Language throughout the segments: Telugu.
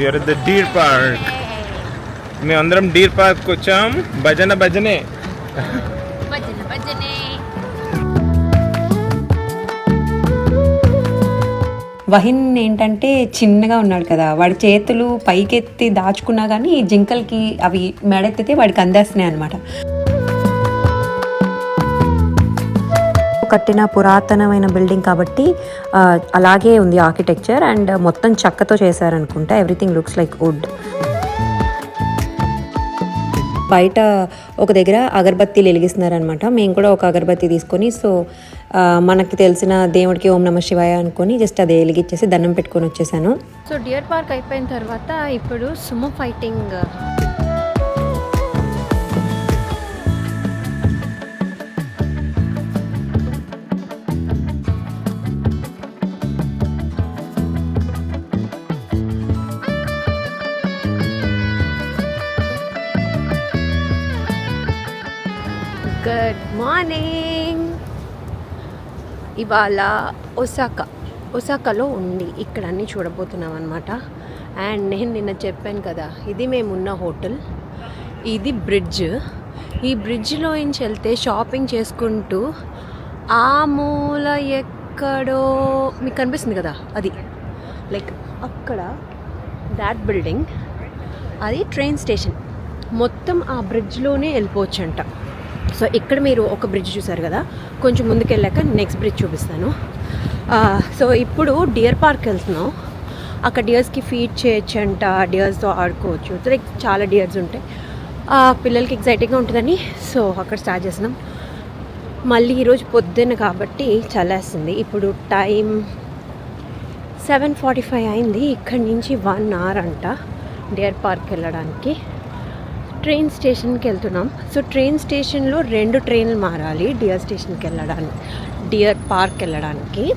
వీఆర్ ద డీర్ పార్క్ మేమందరం డీర్ పార్క్ వచ్చాం. భజన భజనే. భజన భజనే. వహిన్ ఏంటంటే చిన్నగా ఉన్నాడు కదా. వాడి చేతులు పైకెత్తి దాచుకున్నా కానీ జింకలకి అవి మెడెత్తితే వాడికి అందేస్తున్నాయి అనమాట కట్టిన పురాతనమైన బిల్డింగ్ కాబట్టి అలాగే ఉంది ఆర్కిటెక్చర్ అండ్ మొత్తం చెక్కతో చేశారనుకుంటా. ఎవ్రీథింగ్ లుక్స్ లైక్ వుడ్ బయట ఒక దగ్గర అగరబత్తీలు వెలిగిస్తున్నారనమాట. మేము కూడా ఒక అగరబత్తి తీసుకొని సో మనకి తెలిసిన దేవుడికి ఓం నమ శివాయ అనుకొని జస్ట్ అది వెలిగించేసి దండం పెట్టుకొని వచ్చేసాను. సో డియర్ పార్క్ అయిపోయిన తర్వాత ఇప్పుడు సుమో ఫైటింగ్. మార్నింగ్ ఇవాళ ఒసాకా ఒసాకాలో ఉంది ఇక్కడ అన్నీ చూడబోతున్నాం అనమాట అండ్ నేను నిన్న చెప్పాను కదా ఇది మేమున్న హోటల్ ఇది బ్రిడ్జ్. ఈ బ్రిడ్జ్లో నుంచి వెళ్తే షాపింగ్ చేసుకుంటూ ఆ మూల ఎక్కడో మీకు కనిపిస్తుంది కదా అది. లైక్ అక్కడ దాట్ బిల్డింగ్ అది ట్రైన్ స్టేషన్ మొత్తం ఆ బ్రిడ్జ్లోనే వెళ్ళిపోవచ్చంట. సో ఇక్కడ మీరు ఒక బ్రిడ్జ్ చూసారు కదా? కొంచెం ముందుకెళ్ళాక నెక్స్ట్ బ్రిడ్జ్ చూపిస్తాను. సో ఇప్పుడు డియర్ పార్క్ వెళ్తున్నాం. అక్కడ డియర్స్కి ఫీడ్ చేయొచ్చు అంట డియర్స్తో ఆడుకోవచ్చు. లైక్ చాలా డియర్స్ ఉంటాయి. పిల్లలకి ఎగ్జైటింగ్గా ఉంటుందని సో అక్కడ స్టార్ట్ చేస్తున్నాం. మళ్ళీ ఈరోజు పొద్దున్న కాబట్టి చల్లేస్తుంది. ఇప్పుడు టైం సెవెన్ ఫార్టీ ఫైవ్ అయింది. ఇక్కడి నుంచి వన్ అవర్ అంట డియర్ పార్క్ వెళ్ళడానికి. ట్రైన్ స్టేషన్కి వెళ్తున్నాం. సో ట్రైన్ స్టేషన్లో రెండు ట్రైన్లు మారాలి డియర్ స్టేషన్కి వెళ్ళడానికి డియర్ పార్క్ వెళ్ళడానికి.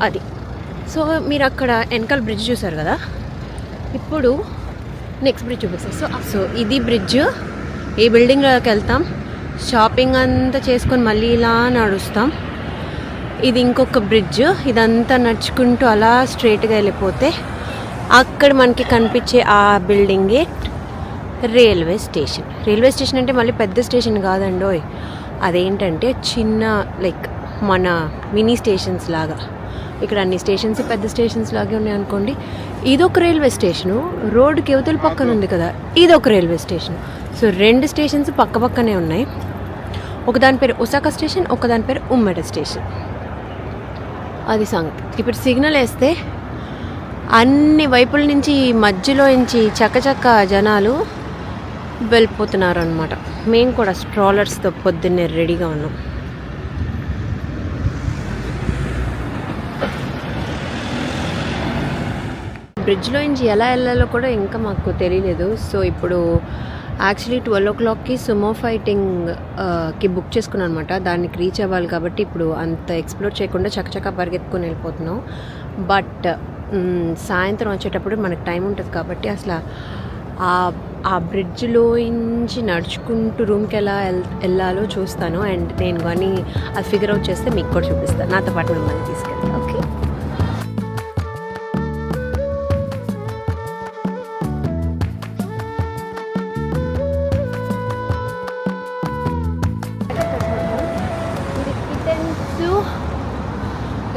అది. సో మీరు అక్కడ వెనకాల బ్రిడ్జ్ చూసారు కదా? ఇప్పుడు నెక్స్ట్ బ్రిడ్జ్ చూపిస్తాం. సో సో ఇది బ్రిడ్జ్. ఈ బిల్డింగ్లోకి వెళ్తాం. షాపింగ్ అంతా చేసుకొని మళ్ళీ ఇలా నడుస్తాం. ఇది ఇంకొక బ్రిడ్జ్. ఇదంతా నడుచుకుంటూ అలా స్ట్రైట్గా వెళ్ళిపోతే అక్కడ మనకి కనిపించే ఆ బిల్డింగే రైల్వే స్టేషన్. రైల్వే స్టేషన్ అంటే మళ్ళీ పెద్ద స్టేషన్ కాదండోయ్ అదేంటంటే చిన్న లైక్ మన మినీ స్టేషన్స్ లాగా. ఇక్కడ అన్ని స్టేషన్స్ పెద్ద స్టేషన్స్ లాగే ఉన్నాయి అనుకోండి. ఇదొక రైల్వే స్టేషను. రోడ్డుకి యువతల పక్కన ఉంది కదా ఇదొక రైల్వే స్టేషన్. సో రెండు స్టేషన్స్ పక్క పక్కనే ఉన్నాయి. ఒకదాని పేరు ఒసాకా స్టేషన్ ఒకదాని పేరు ఉమ్మెడ స్టేషన్. అది సంగతి. ఇప్పుడు సిగ్నల్ వేస్తే అన్ని వైపుల నుంచి మధ్యలో నుంచి చక్కచక్క జనాలు వెళ్ళిపోతున్నారు అనమాట మేము కూడా స్ట్రాలర్స్తో పొద్దున్నే రెడీగా ఉన్నాం. బ్రిడ్జ్లో నుంచి ఎలా వెళ్ళాలో కూడా ఇంకా మాకు తెలియలేదు సో ఇప్పుడు యాక్చువల్లీ ట్వెల్వ్ ఓ క్లాక్కి సుమో ఫైటింగ్కి బుక్ చేసుకున్నాను అనమాట దానికి రీచ్ అవ్వాలి కాబట్టి ఇప్పుడు అంత ఎక్స్ప్లోర్ చేయకుండా చక్కచక్క పరిగెత్తుకొని వెళ్ళిపోతున్నాం. బట్ సాయంత్రం వచ్చేటప్పుడు మనకు టైం ఉంటుంది కాబట్టి అసలు ఆ ఆ బ్రిడ్జ్లో నుంచి నడుచుకుంటూ రూమ్కి ఎలా వెళ్ళాలో చూస్తాను. అండ్ నేను కానీ అది ఫిగర్ అవుట్ చేస్తే మీకు కూడా చూపిస్తాను. నాతో పాటు మిమ్మల్ని తీసుకెళ్తాను ఓకే.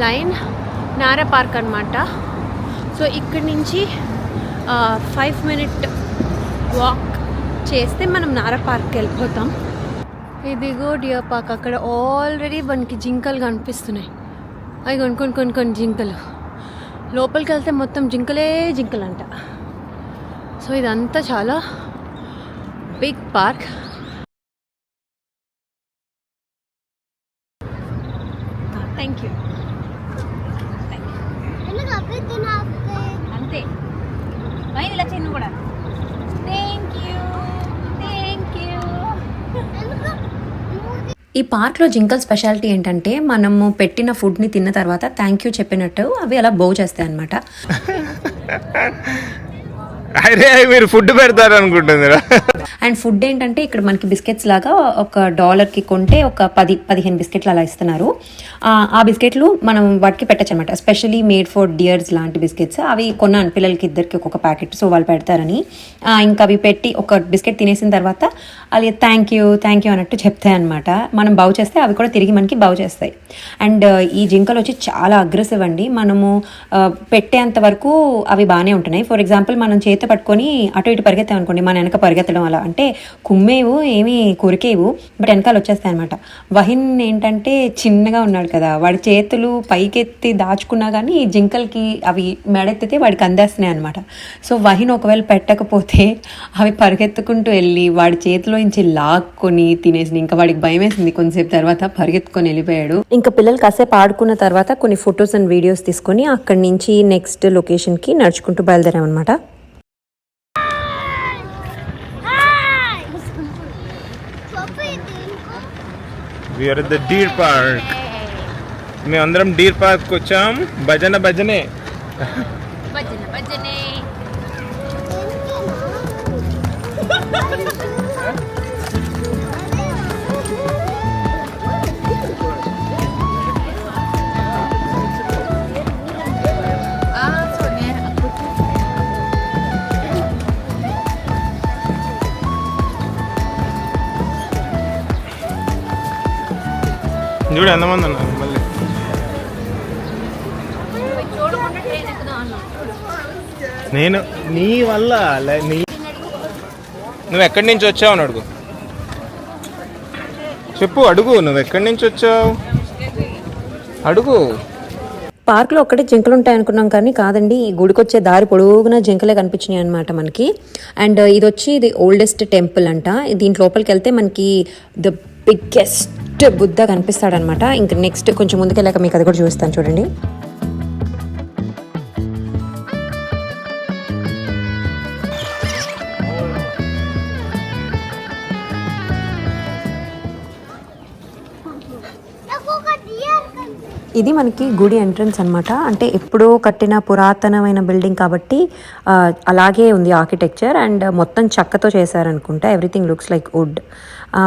లైన్ నారా పార్క్ అనమాట సో ఇక్కడి నుంచి ఫైవ్ మినిట్ వాక్ చేస్తే మనం నారా పార్క్కి వెళ్ళిపోతాం. ఇదిగో డియర్ పార్క్ అక్కడ ఆల్రెడీ మనకి జింకలు కనిపిస్తున్నాయి. అవి కొన్ని కొన్ని కొన్ని కొన్ని జింకలు. లోపలికి వెళ్తే మొత్తం జింకలే జింకలు అంట సో ఇదంతా చాలా బిగ్ పార్క్ థ్యాంక్ యూ అంతే పైన ఇలా చిన్న కూడా థ్యాంక్ యూ థ్యాంక్ యూ ఈ పార్క్లో జింకల్ స్పెషాలిటీ ఏంటంటే మనము పెట్టిన ఫుడ్ని తిన్న తర్వాత థ్యాంక్ యూ చెప్పినట్టు అవి అలా బౌ చేస్తాయి అనమాట అరే మీరు ఫుడ్ పెడతారు అనుకుంటుంది అండ్ ఫుడ్ ఏంటంటే ఇక్కడ మనకి బిస్కెట్స్ లాగా ఒక డాలర్కి కొంటే ఒక పది పదిహేను బిస్కెట్లు అలా ఇస్తున్నారు. ఆ, బిస్కెట్లు మనం వాటికి పెట్టచ్చు అనమాట స్పెషలీ మేడ్ ఫర్ డియర్స్ లాంటి బిస్కెట్స్. అవి కొన్నాను పిల్లలకి ఇద్దరికి ఒక్కొక్క ప్యాకెట్. సో వాళ్ళు పెడతారని. ఇంకా అవి పెట్టి ఒక బిస్కెట్ తినేసిన తర్వాత అది థ్యాంక్ యూ థ్యాంక్ యూ అన్నట్టు చెప్తాయి అనమాట మనం బాగు చేస్తే అవి కూడా తిరిగి మనకి బాగు చేస్తాయి. అండ్ ఈ జింకలు వచ్చి చాలా అగ్రెసివ్ అండి. మనము పెట్టేంత వరకు అవి బాగానే ఉంటున్నాయి. ఫర్ ఎగ్జాంపుల్ మనం చేత పట్టుకొని అటు ఇటు పరిగెత్తాం అనుకోండి మన వెనక పరిగెత్తడం అలా అంటే కుమ్మేవు ఏమీ కొరికేవు బట్ వెనకాల వచ్చేస్తాయి అనమాట వహిన్ ఏంటంటే చిన్నగా ఉన్నాడు కదా. వాడి చేతులు పైకెత్తి దాచుకున్నా కానీ జింకలకి అవి మెడెత్తితే వాడికి అందేస్తున్నాయి అనమాట సో వహిన్ ఒకవేళ పెట్టకపోతే అవి పరిగెత్తుకుంటూ వెళ్ళి వాడి చేతిలో నుంచి లాక్కొని తినేసి ఇంకా వాడికి భయం వేసింది కొంతసేపు తర్వాత పరిగెత్తుకొని వెళ్ళిపోయాడు. ఇంకా పిల్లలు కాసేపు ఆడుకున్న తర్వాత కొన్ని ఫొటోస్ అండ్ వీడియోస్ తీసుకొని అక్కడి నుంచి నెక్స్ట్ లొకేషన్కి నడుచుకుంటూ బయలుదేరామన్నమాట. వీఆర్ ద డీర్ పార్క్ మేమందరం డీర్ పార్క్ వచ్చాం భజన భజనే భజన భజనే చూడు ఎంతమంది ఉన్నారు? మళ్ళీ. నేను నీ వల్ల నీ నువ్వు ఎక్కడి నుంచి వచ్చావు అని అడుగు. చెప్పు అడుగు నువ్వు ఎక్కడి నుంచి వచ్చావు? అడుగు. పార్క్లో ఒక్కటే జింకలు ఉంటాయి అనుకున్నాం కానీ కాదండి ఈ గుడికొచ్చే దారి పొడుగునా జింకలే కనిపించినాయి అనమాట మనకి. అండ్ ఇది వచ్చి ఇది ఓల్డెస్ట్ టెంపుల్ అంట. దీంట్ లోపలికి వెళ్తే మనకి ద బిగ్గెస్ట్ బుద్ధ కనిపిస్తాడనమాట. ఇంక నెక్స్ట్ కొంచెం ముందుకెళ్ళాక మీకు అది కూడా చూస్తాను చూడండి. ఇది మనకి గుడి ఎంట్రన్స్ అన్నమాట. అంటే ఎప్పుడో కట్టిన పురాతనమైన బిల్డింగ్ కాబట్టి ఆ, అలాగే ఉంది ఆర్కిటెక్చర్ అండ్ మొత్తం చెక్కతో చేశారనుకుంటా. ఎవ్రీథింగ్ లుక్స్ లైక్ వుడ్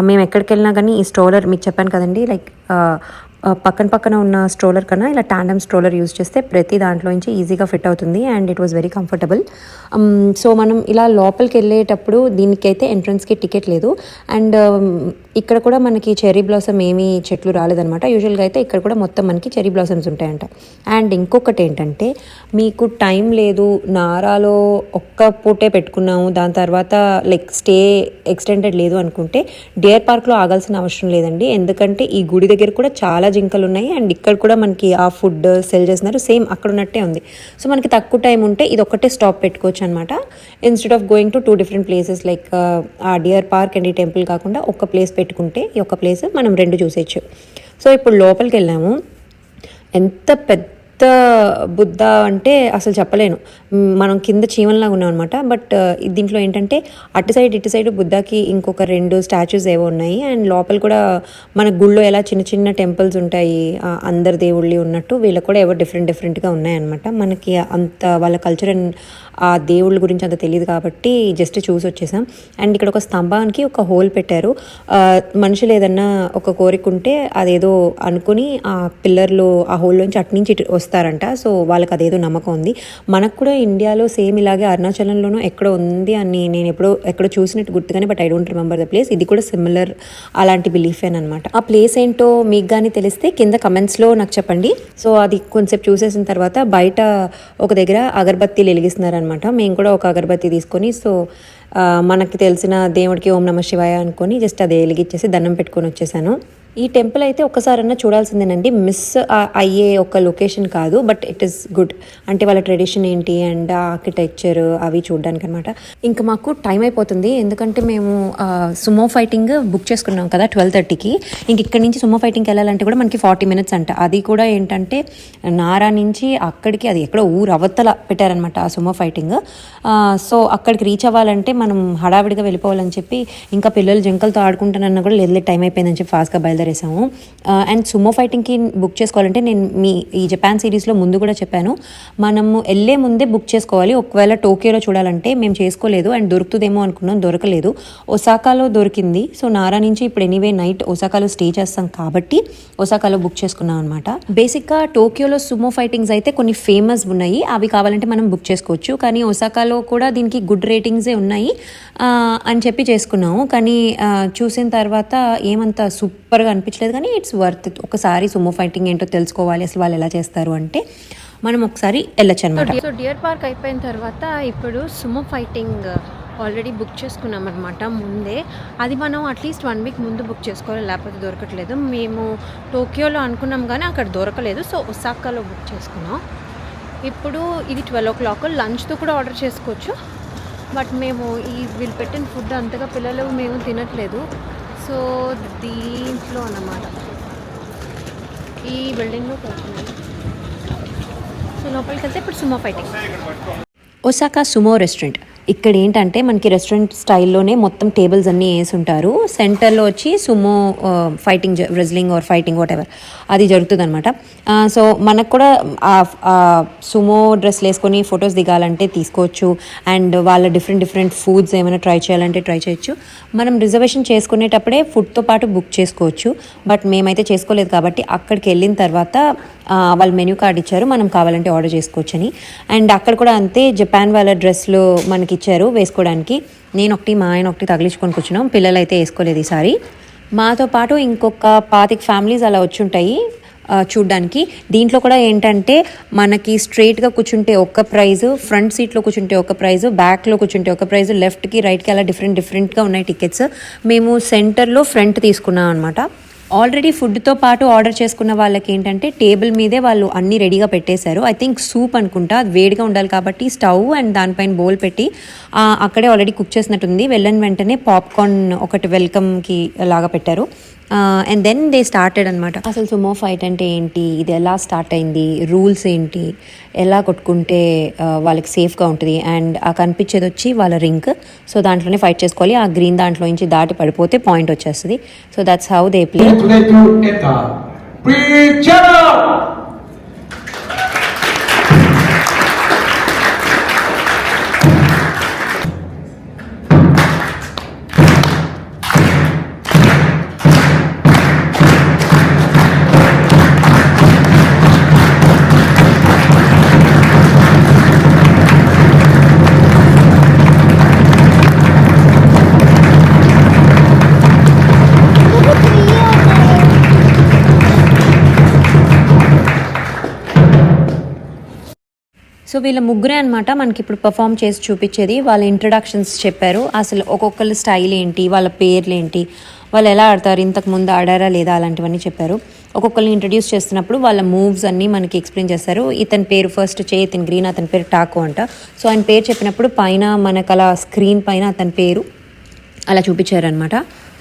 మేము ఎక్కడికి వెళ్ళినా కానీ ఈ స్ట్రోలర్ మీకు చెప్పాను కదండి లైక్ పక్కన పక్కన ఉన్న స్ట్రోలర్ కన్నా ఇలా టాండమ్ స్ట్రోలర్ యూజ్ చేస్తే ప్రతి దాంట్లో నుంచి ఈజీగా ఫిట్ అవుతుంది and it was very comfortable. So మనం ఇలా లోపలికి వెళ్ళేటప్పుడు దీనికైతే ఎంట్రన్స్కి టికెట్ లేదు. అండ్ ఇక్కడ కూడా మనకి చెర్రీ బ్లాసమ్ ఏమీ చెట్లు రాలేదనమాట యూజువల్గా అయితే ఇక్కడ కూడా మొత్తం మనకి చెర్రీ బ్లాసమ్స్ ఉంటాయంట. అండ్ ఇంకొకటి ఏంటంటే మీకు టైం లేదు నారాలో ఒక్క పూటే పెట్టుకున్నాము దాని తర్వాత లైక్ స్టే ఎక్స్టెండెడ్ లేదు అనుకుంటే డియర్ పార్క్లో ఆగాల్సిన అవసరం లేదండి. ఎందుకంటే ఈ గుడి దగ్గర కూడా చాలా జింకలు ఉన్నాయి. అండ్ ఇక్కడ కూడా మనకి ఆ ఫుడ్ సెల్ చేస్తున్నారు. సేమ్ అక్కడ ఉన్నట్టే ఉంది. సో మనకి తక్కువ టైం ఉంటే ఇది ఒక్కటే స్టాప్ పెట్టుకోవచ్చు అనమాట instead of going to two different places like ఆ డియర్ పార్క్ అండ్ ఈ టెంపుల్ కాకుండా ఒక ప్లేస్ పెట్టుకుంటే ఈ ఒక్క ప్లేస్ మనం రెండు చూసేయచ్చు. సో ఇప్పుడు లోపలికి వెళ్ళాము. ఎంత పెద్ద బుద్ధ అంటే అసలు చెప్పలేను. మనం కింద చీమల్లాగా ఉన్నాం అనమాట బట్ దీంట్లో ఏంటంటే అటు సైడ్ ఇటు సైడ్ బుద్ధకి ఇంకొక రెండు స్టాచ్యూస్ ఏవో ఉన్నాయి. అండ్ లోపల కూడా మన గుళ్ళో ఎలా చిన్న చిన్న టెంపుల్స్ ఉంటాయి అందరి దేవుళ్ళు ఉన్నట్టు వీళ్ళకి కూడా ఏవో డిఫరెంట్ డిఫరెంట్గా ఉన్నాయన్నమాట. మనకి అంత వాళ్ళ కల్చర్ అండ్ ఆ దేవుళ్ళ గురించి అంత తెలియదు కాబట్టి జస్ట్ చూసి వచ్చేసాం. అండ్ ఇక్కడ ఒక స్తంభానికి ఒక హోల్ పెట్టారు. మనుషులు ఏదన్నా ఒక కోరిక ఉంటే అదేదో అనుకుని ఆ పిల్లర్లో ఆ హోల్లోంచి అటు నుంచి చేస్తారంట. సో వాళ్ళకి అదేదో నమ్మకం ఉంది. మనకు కూడా ఇండియాలో సేమ్ ఇలాగే అరుణాచలంలోనూ ఎక్కడ ఉంది అని నేను ఎప్పుడో ఎక్కడో చూసినట్టు గుర్తుగానే but I don't remember the place. ఇది కూడా సిమిలర్ అలాంటి బిలీఫ్ అనమాట ఆ ప్లేస్ ఏంటో మీకు కానీ తెలిస్తే కింద కమెంట్స్లో నాకు చెప్పండి. సో అది కొంచెం చూసేసిన తర్వాత బయట ఒక దగ్గర అగరబత్తీలు వెలిగిస్తున్నారనమాట మేము కూడా ఒక అగరబత్తి తీసుకొని సో మనకి తెలిసిన దేవుడికి ఓం నమ శివాయ అనుకొని జస్ట్ అది వెలిగిచ్చేసి దండం పెట్టుకొని వచ్చేసాను. ఈ టెంపుల్ అయితే ఒకసారన్నా చూడాల్సిందేనండి. మిస్ అయ్యే ఒక లొకేషన్ కాదు బట్ ఇట్ ఈస్ గుడ్ అంటే వాళ్ళ ట్రెడిషన్ ఏంటి అండ్ ఆర్కిటెక్చర్ అవి చూడడానికి అనమాట ఇంకా మాకు టైం అయిపోతుంది. ఎందుకంటే మేము సుమో ఫైటింగ్ బుక్ చేసుకున్నాం కదా ట్వెల్వ్ థర్టీకి ఇంక ఇక్కడ నుంచి సుమో ఫైటింగ్కి వెళ్ళాలంటే కూడా మనకి ఫార్టీ మినిట్స్ అంట. అది కూడా ఏంటంటే నారా నుంచి అక్కడికి అది ఎక్కడో ఊరు అవతల పెట్టారనమాట ఆ సుమో ఫైటింగ్ సో అక్కడికి రీచ్ అవ్వాలంటే మనం హడావిడిగా వెళ్ళిపోవాలని చెప్పి ఇంకా పిల్లలు జంకలతో ఆడుకుంటానన్నా కూడా లేదు టైం అయిపోయిందని చెప్పి ఫాస్ట్గా బయలుదేరేసాము. అండ్ సుమో ఫైటింగ్కి బుక్ చేసుకోవాలంటే నేను మీ ఈ జపాన్ సిరీస్లో ముందు కూడా చెప్పాను. మనము వెళ్ళే ముందే బుక్ చేసుకోవాలి. ఒకవేళ టోక్యోలో చూడాలంటే మేము చేసుకోలేదు. అండ్ దొరుకుతుందేమో అనుకున్నాం దొరకలేదు. ఒసాకాలో దొరికింది. సో నారా నుంచి ఇప్పుడు ఎనీవే నైట్ ఒసాకాలో స్టే చేస్తాం కాబట్టి ఒసాకాలో బుక్ చేసుకున్నాం అనమాట బేసిక్గా టోక్యోలో సుమో ఫైటింగ్స్ అయితే కొన్ని ఫేమస్ ఉన్నాయి. అవి కావాలంటే మనం బుక్ చేసుకోవచ్చు. కానీ ఒసాకాలో కూడా దీనికి గుడ్ రేటింగ్సే ఉన్నాయి. అని చెప్పి చేసుకున్నాము. కానీ చూసిన తర్వాత ఏమంత సూపర్గా అనిపించలేదు. కానీ ఇట్స్ వర్త్ ఒకసారి సుమో ఫైటింగ్ ఏంటో తెలుసుకోవాలి. అసలు వాళ్ళు ఎలా చేస్తారు అంటే మనం ఒకసారి వెళ్ళొచ్చు అనమాట సో డియర్ పార్క్ అయిపోయిన తర్వాత ఇప్పుడు సుమో ఫైటింగ్ ఆల్రెడీ బుక్ చేసుకున్నాం అనమాట ముందే. అది మనం అట్లీస్ట్ వన్ వీక్ ముందు బుక్ చేసుకోవాలి. లేకపోతే దొరకట్లేదు. మేము టోక్యోలో అనుకున్నాం కానీ అక్కడ దొరకలేదు. సో ఒసాకాలో బుక్ చేసుకున్నాం. ఇప్పుడు ఇది ట్వెల్వ్ ఓ క్లాక్ లంచ్తో కూడా ఆర్డర్ చేసుకోవచ్చు. బట్ మేము ఈ వీళ్ళు పెట్టిన ఫుడ్ అంతగా పిల్లలు మేము తినట్లేదు. సో దీంట్లో అన్నమాట. ఈ బిల్డింగ్లో సో లోపలికి వెళ్తే ఇప్పుడు sumo fighting. Osaka sumo restaurant. ఇక్కడ ఏంటంటే మనకి రెస్టారెంట్ స్టైల్లోనే మొత్తం టేబుల్స్ అన్నీ వేసి ఉంటారు. సెంటర్లో వచ్చి sumo fighting wrestling or fighting whatever అది జరుగుతుంది అనమాట సో మనకు కూడా ఆ సుమో డ్రెస్ వేసుకొని ఫొటోస్ దిగాలంటే తీసుకోవచ్చు. అండ్ వాళ్ళ డిఫరెంట్ డిఫరెంట్ ఫుడ్స్ ఏమైనా ట్రై చేయాలంటే ట్రై చేయొచ్చు. మనం రిజర్వేషన్ చేసుకునేటప్పుడే ఫుడ్తో పాటు బుక్ చేసుకోవచ్చు. బట్ మేమైతే చేసుకోలేదు కాబట్టి అక్కడికి వెళ్ళిన తర్వాత వాళ్ళు మెనూ కార్డ్ ఇచ్చారు. మనం కావాలంటే ఆర్డర్ చేసుకోవచ్చని. అండ్ అక్కడ కూడా అంతే జపాన్ వాళ్ళ డ్రెస్లు మనకి ఇచ్చారు వేసుకోవడానికి. నేను ఒకటి మా ఆయన ఒకటి తగిలించుకొని కూర్చున్నాం. పిల్లలు అయితే వేసుకోలేదు ఈసారి. మాతో పాటు ఇంకొక పాతిక ఫ్యామిలీస్ అలా వచ్చి ఉంటాయి చూడ్డానికి. దీంట్లో కూడా ఏంటంటే మనకి స్ట్రైట్గా కూర్చుంటే ఒక ప్రైజ్ ఫ్రంట్ సీట్లో కూర్చుంటే ఒక ప్రైజ్ బ్యాక్లో కూర్చుంటే ఒక ప్రైజ్ లెఫ్ట్కి రైట్కి అలా డిఫరెంట్ డిఫరెంట్గా ఉన్నాయి టికెట్స్ మేము సెంటర్లో ఫ్రంట్ తీసుకున్నాం అనమాట ఆల్రెడీ ఫుడ్తో పాటు ఆర్డర్ చేసుకున్న వాళ్ళకి ఏంటంటే టేబుల్ మీదే వాళ్ళు అన్నీ రెడీగా పెట్టేశారు. ఐ థింక్ సూప్ అనుకుంటా అది వేడిగా ఉండాలి కాబట్టి స్టవ్ అండ్ దానిపైన బౌల్ పెట్టి అక్కడే ఆల్రెడీ కుక్ చేసినట్టుంది. వెళ్ళని వెంటనే పాప్కార్న్ ఒకటి వెల్కమ్కి లాగా పెట్టారు. అండ్ దెన్ దే స్టార్టెడ్ అనమాట అసలు సుమో ఫైట్ అంటే ఏంటి? ఇది ఎలా స్టార్ట్ అయింది? రూల్స్ ఏంటి? ఎలా కొట్టుకుంటే వాళ్ళకి సేఫ్గా ఉంటుంది? అండ్ ఆ కనిపించేది వచ్చి వాళ్ళ రింక్ సో దాంట్లోనే ఫైట్ చేసుకోవాలి. ఆ గ్రీన్ దాంట్లో నుంచి దాటి పడిపోతే పాయింట్ వచ్చేస్తుంది. So that's how they play so వీళ్ళ ముగ్గురే అనమాట మనకి ఇప్పుడు పర్ఫామ్ చేసి చూపించేది. వాళ్ళ ఇంట్రడక్షన్స్ చెప్పారు. అసలు ఒక్కొక్కరి స్టైల్ ఏంటి? వాళ్ళ పేర్లు ఏంటి వాళ్ళు ఎలా ఆడతారు? ఇంతకు ముందు ఆడారా లేదా? అలాంటివన్నీ చెప్పారు. ఒక్కొక్కరిని ఇంట్రడ్యూస్ చేస్తున్నప్పుడు వాళ్ళ మూవ్స్ అన్నీ మనకి ఎక్స్ప్లెయిన్ చేస్తారు. ఇతని పేరు ఫస్ట్ చే ఇతని గ్రీన్ అతని పేరు టాకో అంట. సో ఆయన పేరు చెప్పినప్పుడు పైన మనకు అలా స్క్రీన్ పైన అతని పేరు అలా చూపించారనమాట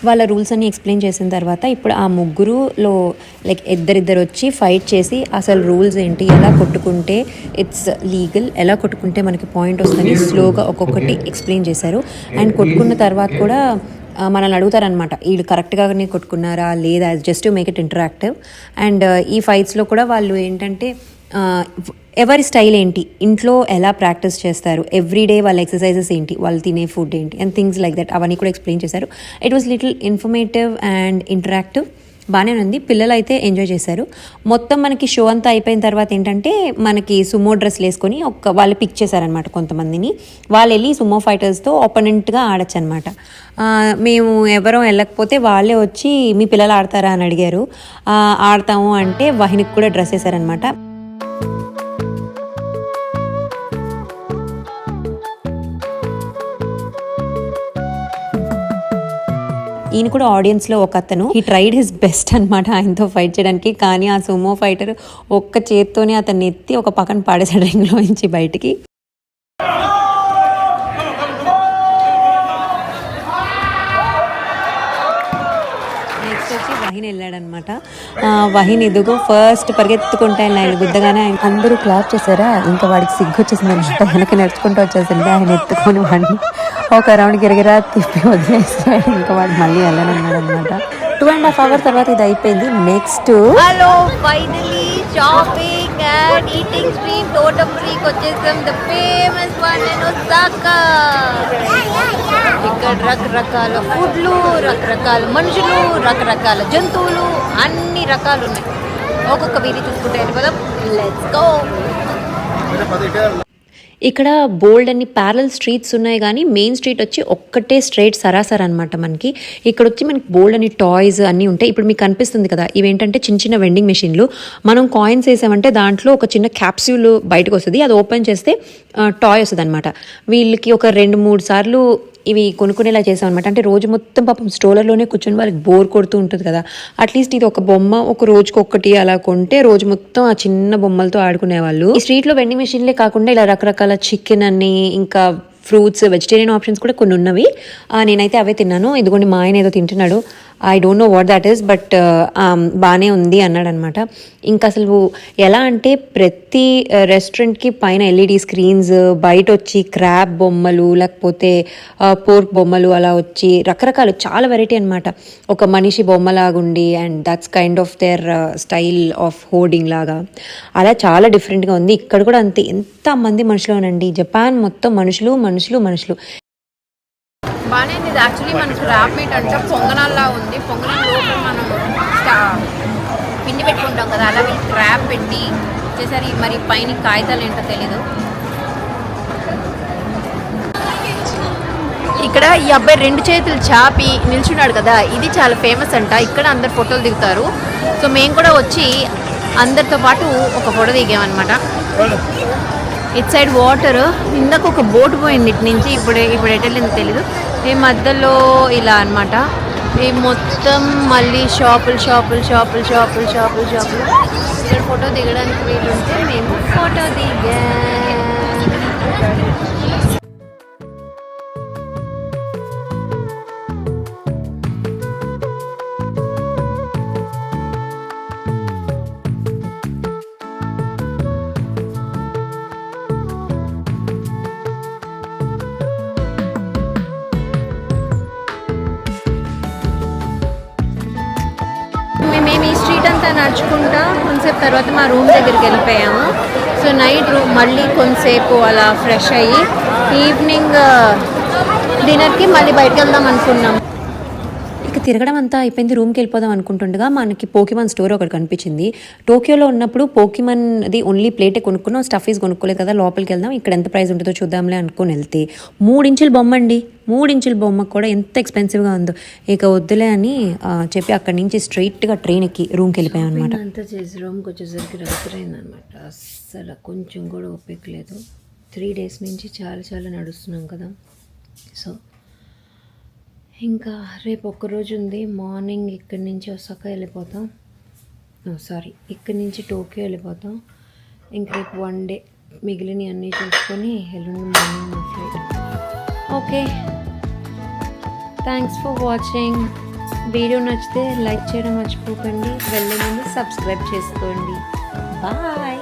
వాళ్ళ రూల్స్ అన్ని ఎక్స్ప్లెయిన్ చేసిన తర్వాత ఇప్పుడు ఆ ముగ్గురులో లైక్ ఇద్దరిద్దరు వచ్చి ఫైట్ చేసి అసలు రూల్స్ ఏంటి ఎలా కొట్టుకుంటే ఇట్స్ లీగల్ ఎలా కొట్టుకుంటే మనకి పాయింట్ వస్తుంది స్లోగా ఒక్కొక్కటి ఎక్స్ప్లెయిన్ చేశారు. అండ్ కొట్టుకున్న తర్వాత కూడా మనల్ని అడుగుతారనమాట వీళ్ళు కరెక్ట్గానే కొట్టుకున్నారా లేదా just to make it interactive and ఈ ఫైట్స్లో కూడా వాళ్ళు ఏంటంటే ఎవరి స్టైల్ ఏంటి? ఇంట్లో ఎలా ప్రాక్టీస్ చేస్తారు? ఎవ్రీడే వాళ్ళ ఎక్సర్సైజెస్ ఏంటి? వాళ్ళు తినే ఫుడ్ ఏంటి? అండ్ థింగ్స్ లైక్ దట్ అవన్నీ కూడా ఎక్స్ప్లెయిన్ చేశారు. It was little informative and interactive బాగానే ఉంది. పిల్లలు అయితే ఎంజాయ్ చేశారు. మొత్తం మనకి షో అంతా అయిపోయిన తర్వాత ఏంటంటే మనకి సుమో డ్రెస్లు వేసుకొని ఒక వాళ్ళు పిక్ చేశారనమాట కొంతమందిని. వాళ్ళు వెళ్ళి సుమో ఫైటర్స్తో ఒపనెంట్గా ఆడచ్చు అనమాట మేము ఎవరో వెళ్ళకపోతే వాళ్ళే వచ్చి మీ పిల్లలు ఆడతారా? అని అడిగారు. ఆడతాము అంటే వాహినికి కూడా డ్రెస్ వేశారనమాట ఈయన కూడా ఆడియన్స్లో ఒక అతను ఈ ట్రైడ్ హిస్ బెస్ట్ అనమాట ఆయనతో ఫైట్ చేయడానికి. కానీ ఆ సుమో ఫైటర్ ఒక్క చేత్తోనే అతన్ని ఎత్తి ఒక పక్కన పాడేశాడు రింగ్లో నుంచి బయటికి. నెక్స్ట్ వచ్చి వహిన్ వెళ్ళాడనమాట వహిన్ ఎదుగో ఫస్ట్ పరిగెత్తుకుంటే ఆయన ఆయన గుద్దగానే ఆయన అందరూ క్లాప్ చేశారా? ఇంకా వాడికి సిగ్గు వచ్చేసింది అనమాట వెనక నడుచుకుంటూ వచ్చేసింది. ఆయన ఎత్తుకొని వాడిని. ఒక రౌండ్ గిరిగిరా తిప్పి వదిలేసాడు ఇంకా వాడు మళ్ళీ వెళ్ళనన్నాడు అనమాట టూ అండ్ హాఫ్ అవర్ తర్వాత ఇది అయిపోయింది. Next hello finally shopping and eating street టోటంబరీకి వచ్చేసాం. The famous one in Osaka ఇక్కడ రకరకాల ఫుడ్లు రకరకాల మనుషులు రకరకాల జంతువులు అన్ని రకాలు ఉన్నాయి. ఒక్కొక్క వీధి చూసుకుంటే వెళ్ళిపోదాం. లెట్స్ గో ఇక్కడ బోల్డ్ అన్ని ప్యారల్ స్ట్రీట్స్ ఉన్నాయి కానీ మెయిన్ స్ట్రీట్ వచ్చి ఒక్కటే స్ట్రైట్ సరాసర్ అనమాట మనకి. ఇక్కడ వచ్చి మనకి బోల్డ్ అని టాయ్స్ అన్నీ ఉంటాయి. ఇప్పుడు మీకు కనిపిస్తుంది కదా ఇవేంటంటే చిన్న చిన్న వెండింగ్ మెషిన్లు. మనం కాయిన్స్ వేసామంటే దాంట్లో ఒక చిన్న క్యాప్సూల్ బయటకు వస్తుంది. అది ఓపెన్ చేస్తే టాయ్ వస్తుంది అనమాట వీళ్ళకి ఒక రెండు మూడు సార్లు ఇవి కొనుక్కునేలా చేసాం అనమాట అంటే రోజు మొత్తం పాపం స్టోలర్లోనే కూర్చొని వాళ్ళకి బోర్ కొడుతూ ఉంటుంది కదా. అట్లీస్ట్ ఇది ఒక బొమ్మ ఒక రోజుకి ఒక్కటి అలా కొంటే రోజు మొత్తం ఆ చిన్న బొమ్మలతో ఆడుకునేవాళ్ళు. ఈ స్ట్రీట్లో వెండింగ్ మెషిన్లే కాకుండా ఇలా రకరకాల చికెన్ అని ఇంకా ఫ్రూట్స్ వెజిటేరియన్ ఆప్షన్స్ కూడా కొన్ని ఉన్నవి. ఆ, నేనైతే అవే తిన్నాను. ఇదిగోండి మా ఆయన ఏదో తింటున్నాడు. I don't know what that is but బాగానే ఉంది అన్నాడు అనమాట ఇంకా అసలు ఎలా అంటే ప్రతి uh, రెస్టారెంట్కి పైన ఎల్ఈడి స్క్రీన్స్ బయట వచ్చి క్రాబ్ బొమ్మలు లేకపోతే uh, పోర్క్ బొమ్మలు అలా వచ్చి రకరకాలు చాలా వెరైటీ అనమాట ఒక మనిషి బొమ్మలాగుండి and that's kind of their style of hoarding లాగా. అలా చాలా డిఫరెంట్గా ఉంది. ఇక్కడ కూడా అంతే. ఎంత మంది మనుషులోనండి జపాన్ మొత్తం మనుషులు మనుషులు మనుషులు. బాగానే ఉంది ఇది యాక్చువల్లీ మనకి ర్యాప్ మీట్ అంటే పొంగనాల్లా ఉంది. పొంగనాల లోపల మనం పిండి పెట్టుకుంటాం కదా అలా వీళ్ళు క్రాప్ పెట్టి వచ్చేసరి మరి పైన కాగితాలు ఏంటో తెలీదు. ఇక్కడ ఈ అబ్బాయి రెండు చేతులు చాపి నిల్చున్నాడు కదా ఇది చాలా ఫేమస్ అంట. ఇక్కడ అందరు ఫోటోలు దిగుతారు. సో మేము కూడా వచ్చి అందరితో పాటు ఒక ఫోటో దిగామన్నమాట. ఇట్ సైడ్ వాటర్ ఇందాక ఒక బోట్ పోయింది ఇటు నుంచి ఇప్పుడు ఇప్పుడు ఎటెళ్ళింది తెలీదు. ఈ మధ్యలో ఇలా అన్నమాట. ఈ మొత్తం మళ్ళీ షాపులు షాపులు షాపులు షాపులు షాపులు షాపులు. ఇక్కడ ఫోటో దిగడానికి వీలుంటే మేము ఫోటో దిగా. మేము అంతా నడుచుకుంటా కొంతసేపు తర్వాత మా రూమ్ దగ్గరికి వెళ్ళిపోయాము. సో నైట్ రూమ్ మళ్ళీ కొంతసేపు అలా ఫ్రెష్ అయ్యి ఈవినింగ్ డిన్నర్కి మళ్ళీ బయటకు వెళ్దాం అనుకున్నాం. తిరగడం అంతా అయిపోయింది. రూమ్కి వెళ్ళిపోదాం అనుకుంటుండగా మనకి పోకిమాన్ స్టోర్ ఒకటి కనిపించింది. టోక్యోలో ఉన్నప్పుడు పోకిమాన్ అది ఓన్లీ ప్లేటే కొనుక్కున్నాం. స్టఫీస్ కొనుక్కోలేదు కదా లోపలికి వెళ్దాం. ఇక్కడ ఎంత ప్రైస్ ఉంటుందో చూద్దాంలే అనుకుని వెళ్తే మూడించుల బొమ్మ అండి మూడించుల బొమ్మ కూడా ఎంత ఎక్స్పెన్సివ్గా ఉందో. ఇక వద్దులే అని చెప్పి అక్కడి నుంచి స్ట్రైట్గా ట్రైన్ ఎక్కి రూమ్కి వెళ్ళిపోయాం అనమాట అంతా చేసి రూమ్కి వచ్చేసరికి రాత్రి అయిందనమాట అస్సలు కొంచెం కూడా ఓపిక లేదు. త్రీ డేస్ నుంచి చాలా చాలా నడుస్తున్నాం కదా. సో ఇంకా రేపు ఒక్కరోజు ఉంది. మార్నింగ్ ఇక్కడి నుంచి ఒసాక వెళ్ళిపోతాం. సారీ ఇక్కడి నుంచి టోక్యో వెళ్ళిపోతాం. ఇంక రేపు వన్ డే మిగిలిన అన్నీ చూసుకొని ఎల్లుండి morning flight okay thanks for watching video నచ్చితే లైక్ చేయడం మర్చిపోకండి. వెళ్ళే ముందు సబ్స్క్రైబ్ చేసుకోండి. బాయ్